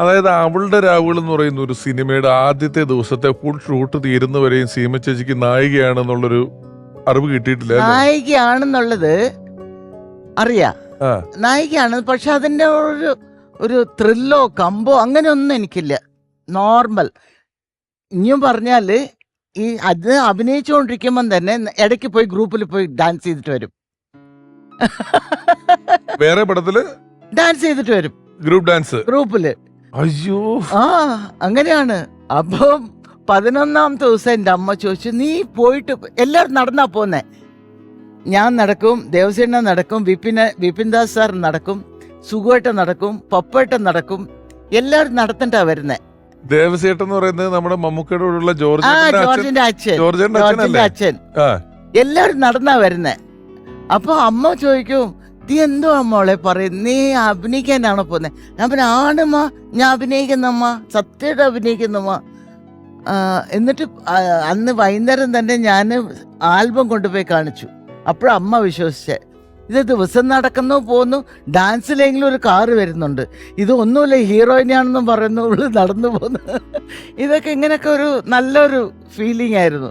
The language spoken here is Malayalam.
അതായത് അവളുടെ രാവുകൾ എന്ന് പറയുന്ന ഒരു സിനിമയുടെ ആദ്യത്തെ ദിവസത്തെ ഫുൾ ഷൂട്ട് തീരുന്നവരെയും സീമ ചേച്ചിക്ക് നായികയാണെന്നുള്ളൊരു അറിവ് കിട്ടിയിട്ടില്ല? നായികയാണെന്നുള്ളത് അറിയാ. നായികയാണ് പക്ഷെ അതിന്റെ ഒരു ഒരു ത്രില്ലോ കമ്പോ അങ്ങനെയൊന്നും എനിക്കില്ല. നോർമൽ ഇനിയും പറഞ്ഞാൽ ഈ അത് അഭിനയിച്ചുകൊണ്ടിരിക്കുമ്പം തന്നെ ഇടയ്ക്ക് പോയി ഗ്രൂപ്പിൽ പോയി ഡാൻസ് ചെയ്തിട്ട് വരും. വേറെ പടത്തിൽ ഡാൻസ് ചെയ്തിട്ട് വരും. ഗ്രൂപ്പ് ഡാൻസ് ഗ്രൂപ്പിൽ അയ്യോ. ആ അങ്ങനെയാണ്. അപ്പം പതിനൊന്നാം ദിവസം എന്റെ അമ്മ ചോദിച്ചു നീ പോയിട്ട് എല്ലാവരും നടന്നാ പോന്നെ? ഞാൻ നടക്കും ദേവസേന നടക്കും വിപിന് വിപിൻ ദാസ് സാർ നടക്കും സുഖമായിട്ട് നടക്കും പപ്പേട്ടൻ നടക്കും എല്ലാവരും നടത്തണ്ടാ വരുന്നേ. ദേവസേട്ടൻ എന്ന് പറയുന്നത് നമ്മുടെ മമ്മൂക്കയുടെ കൂടെയുള്ള ജോർജ് അച്ഛൻ. ജോർജിന്റെ അച്ഛൻ. ജോർജിന്റെ അച്ഛൻ. എല്ലാവരും നടന്നാ വരുന്നേ. അപ്പൊ അമ്മ ചോദിക്കും നീ എന്തോ മോളെ പറയും നീ അഭിനയിക്കാനാണോ പോന്നെ? ഞാൻ പിന്നെ ആണമ്മ ഞാൻ അഭിനയിക്കുന്നമ്മ സത്യമായിട്ട് അഭിനയിക്കുന്നമ്മ. എന്നിട്ട് അന്ന് വൈകുന്നേരം തന്നെ ഞാൻ ആൽബം കൊണ്ടുപോയി കാണിച്ചു. അപ്പോഴമ്മ വിശ്വസിച്ചേ. ഇത് ദിവസം നടക്കുന്നു പോകുന്നു ഡാൻസിലെങ്കിലും ഒരു കാറ് വരുന്നുണ്ട്. ഇതൊന്നുമില്ല ഹീറോയിനാണെന്നും പറയുന്നു നടന്നു പോന്നു. ഇതൊക്കെ ഇങ്ങനെയൊക്കെ ഒരു നല്ലൊരു ഫീലിംഗ് ആയിരുന്നു.